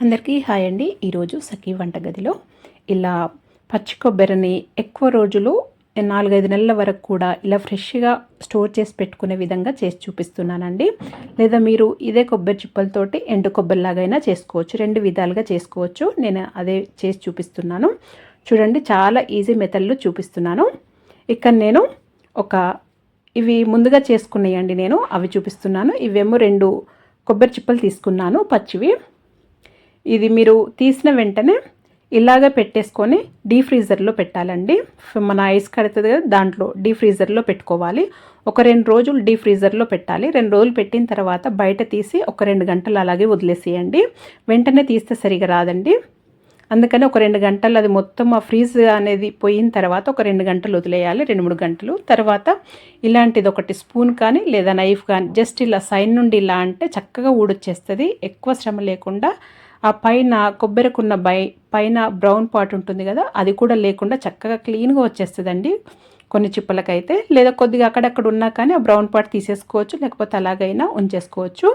అందరికీ హాయ్ అండి. ఈరోజు సఖీ వంటగదిలో ఇలా పచ్చి కొబ్బరిని ఎక్కువ రోజులు నాలుగైదు నెలల వరకు కూడా ఇలా ఫ్రెష్గా స్టోర్ చేసి పెట్టుకునే విధంగా చేసి చూపిస్తున్నానండి. లేదా మీరు ఇదే కొబ్బరి చిప్పలతోటి ఎండు కొబ్బరిలాగైనా చేసుకోవచ్చు. రెండు విధాలుగా చేసుకోవచ్చు. నేను అదే చేసి చూపిస్తున్నాను. చూడండి చాలా ఈజీ మెథడ్లు చూపిస్తున్నాను. ఇక్కడ నేను ఒక ఇవి ముందుగా చేసుకున్నాయండి నేను. అవి చూపిస్తున్నాను. ఇవేమో రెండు కొబ్బరి చిప్పలు తీసుకున్నాను పచ్చివి. ఇది మీరు తీసిన వెంటనే ఇలాగ పెట్టేసుకొని డీ ఫ్రీజర్లో పెట్టాలండి. మన ఐస్ కడుతుంది కదా దాంట్లో డీ ఫ్రీజర్లో పెట్టుకోవాలి. ఒక రెండు రోజులు డీ ఫ్రీజర్లో పెట్టాలి. రెండు రోజులు పెట్టిన తర్వాత బయట తీసి ఒక రెండు గంటలు అలాగే వదిలేసేయండి. వెంటనే తీస్తే సరిగా రాదండి. అందుకని ఒక రెండు గంటలు అది మొత్తం ఆ ఫ్రీజ్ అనేది పోయిన తర్వాత ఒక రెండు గంటలు వదిలేయాలి. రెండు మూడు గంటలు. తర్వాత ఇలాంటిది ఒకటి స్పూన్ కానీ లేదా నైఫ్ కానీ జస్ట్ ఇలా సైన్ నుండి ఇలా అంటే చక్కగా ఊడొచ్చేస్తుంది. ఎక్కువ శ్రమ లేకుండా ఆ పైన కొబ్బరికున్న బై పైన బ్రౌన్ పార్ట్ ఉంటుంది కదా అది కూడా లేకుండా చక్కగా క్లీన్గా వచ్చేస్తుందండి. కొన్ని చిప్పలకైతే లేదా కొద్దిగా అక్కడక్కడ ఉన్నా కానీ ఆ బ్రౌన్ పార్ట్ తీసేసుకోవచ్చు లేకపోతే అలాగైనా ఉంచేసుకోవచ్చు.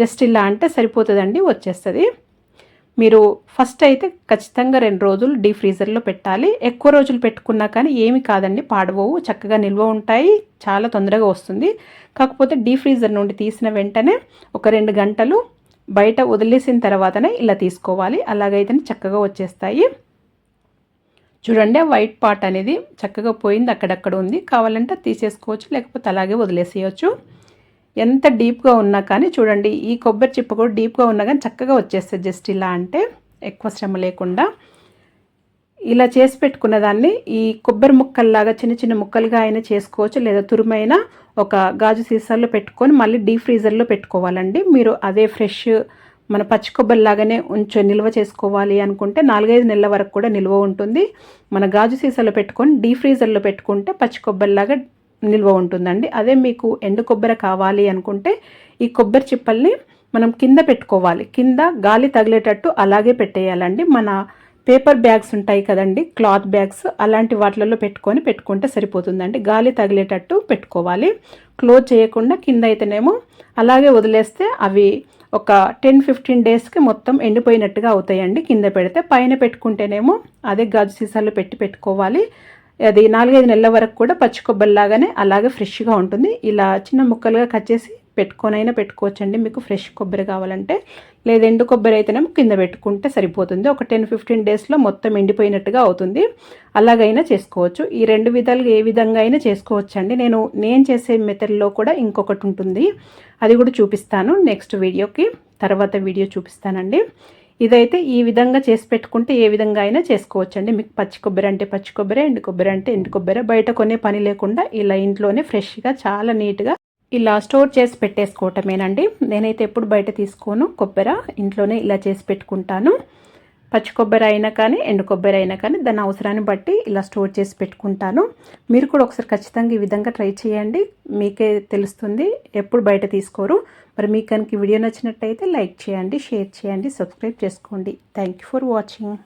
జస్ట్ ఇలా అంటే సరిపోతుందండి వచ్చేస్తుంది. మీరు ఫస్ట్ అయితే ఖచ్చితంగా రెండు రోజులు డీ ఫ్రీజర్లో పెట్టాలి. ఎక్కువ రోజులు పెట్టుకున్నా కానీ ఏమి కాదండి పాడవవు చక్కగా నిల్వ ఉంటాయి చాలా తొందరగా వస్తుంది. కాకపోతే డీ ఫ్రీజర్ నుండి తీసిన వెంటనే ఒక రెండు గంటలు బయట వదిలేసిన తర్వాతనే ఇలా తీసుకోవాలి. అలాగైతే చక్కగా వచ్చేస్తాయి. చూడండి వైట్ పార్ట్ అనేది చక్కగా పోయింది అక్కడక్కడ ఉంది. కావాలంటే తీసేసుకోవచ్చు లేకపోతే అలాగే వదిలేసేయచ్చు. ఎంత డీప్గా ఉన్నా కానీ చూడండి ఈ కొబ్బరి చిప్ప కూడా డీప్గా ఉన్నా కానీ చక్కగా వచ్చేస్తుంది జస్ట్ ఇలా అంటే ఎక్కువ శ్రమ లేకుండా. ఇలా చేసి పెట్టుకున్న దాన్ని ఈ కొబ్బరి ముక్కల్లాగా చిన్న చిన్న ముక్కలుగా అయినా చేసుకోవచ్చు లేదా తురుమైనా ఒక గాజు సీసాల్లో పెట్టుకొని మళ్ళీ డీప్ ఫ్రీజర్లో పెట్టుకోవాలండి. మీరు అదే ఫ్రెష్ మన పచ్చి కొబ్బరిలాగానే ఉంచో నిల్వ చేసుకోవాలి అనుకుంటే నాలుగైదు నెలల వరకు కూడా నిల్వ ఉంటుంది. మన గాజు సీసాలో పెట్టుకొని డీప్ ఫ్రీజర్లో పెట్టుకుంటే పచ్చి కొబ్బరిలాగా నిల్వ ఉంటుందండి. అదే మీకు ఎండు కొబ్బరి కావాలి అనుకుంటే ఈ కొబ్బరి చిప్పల్ని మనం కింద పెట్టుకోవాలి. కింద గాలి తగిలేటట్టు అలాగే పెట్టేయాలండి. మన పేపర్ బ్యాగ్స్ ఉంటాయి కదండి క్లాత్ బ్యాగ్స్ అలాంటి వాటిలలో పెట్టుకొని పెట్టుకుంటే సరిపోతుందండి. గాలి తగిలేటట్టు పెట్టుకోవాలి. క్లోజ్ చేయకుండా కింద అయితేనేమో అలాగే వదిలేస్తే అవి ఒక టెన్ ఫిఫ్టీన్ డేస్కి మొత్తం ఎండిపోయినట్టుగా అవుతాయండి. కింద పెడితే పైన పెట్టుకుంటేనేమో అదే గాజు సీసాలు పెట్టి పెట్టుకోవాలి. అది నాలుగైదు నెలల వరకు కూడా పచ్చి కొబ్బరిలాగానే అలాగే ఫ్రెష్గా ఉంటుంది. ఇలా చిన్న ముక్కలుగా కట్ చేసి పెట్టుకొనైనా పెట్టుకోవచ్చండి. మీకు ఫ్రెష్ కొబ్బరి కావాలంటే లేదా ఎండు కొబ్బరి అయితేనేమో కింద పెట్టుకుంటే సరిపోతుంది. ఒక టెన్ ఫిఫ్టీన్ డేస్లో మొత్తం ఎండిపోయినట్టుగా అవుతుంది. అలాగైనా చేసుకోవచ్చు. ఈ రెండు విధాలుగా ఏ విధంగా అయినా చేసుకోవచ్చండి. నేను నేను చేసే మెథడ్లో కూడా ఇంకొకటి ఉంటుంది. అది కూడా చూపిస్తాను నెక్స్ట్ వీడియోకి. తర్వాత వీడియో చూపిస్తానండి. ఇదైతే ఈ విధంగా చేసి పెట్టుకుంటే ఏ విధంగా అయినా చేసుకోవచ్చండి. మీకు పచ్చి కొబ్బరి అంటే పచ్చి కొబ్బరి ఎండు కొబ్బరి అంటే ఎండు కొబ్బరి. బయట కొనే పని లేకుండా ఇలా ఇంట్లోనే ఫ్రెష్గా చాలా నీట్గా ఇలా స్టోర్ చేసి పెట్టేసుకోవటమేనండి. నేనైతే ఎప్పుడు బయట తీసుకోను. కొబ్బరి ఇంట్లోనే ఇలా చేసి పెట్టుకుంటాను. పచ్చి కొబ్బరి అయినా కానీ ఎండు కొబ్బరి అయినా కానీ దాని అవసరాన్ని బట్టి ఇలా స్టోర్ చేసి పెట్టుకుంటాను. మీరు కూడా ఒకసారి ఖచ్చితంగా ఈ విధంగా ట్రై చేయండి. మీకే తెలుస్తుంది. ఎప్పుడు బయట తీసుకోరు. మరి మీకు కనుక వీడియో నచ్చినట్టయితే లైక్ చేయండి షేర్ చేయండి సబ్స్క్రైబ్ చేసుకోండి. Thank for watching.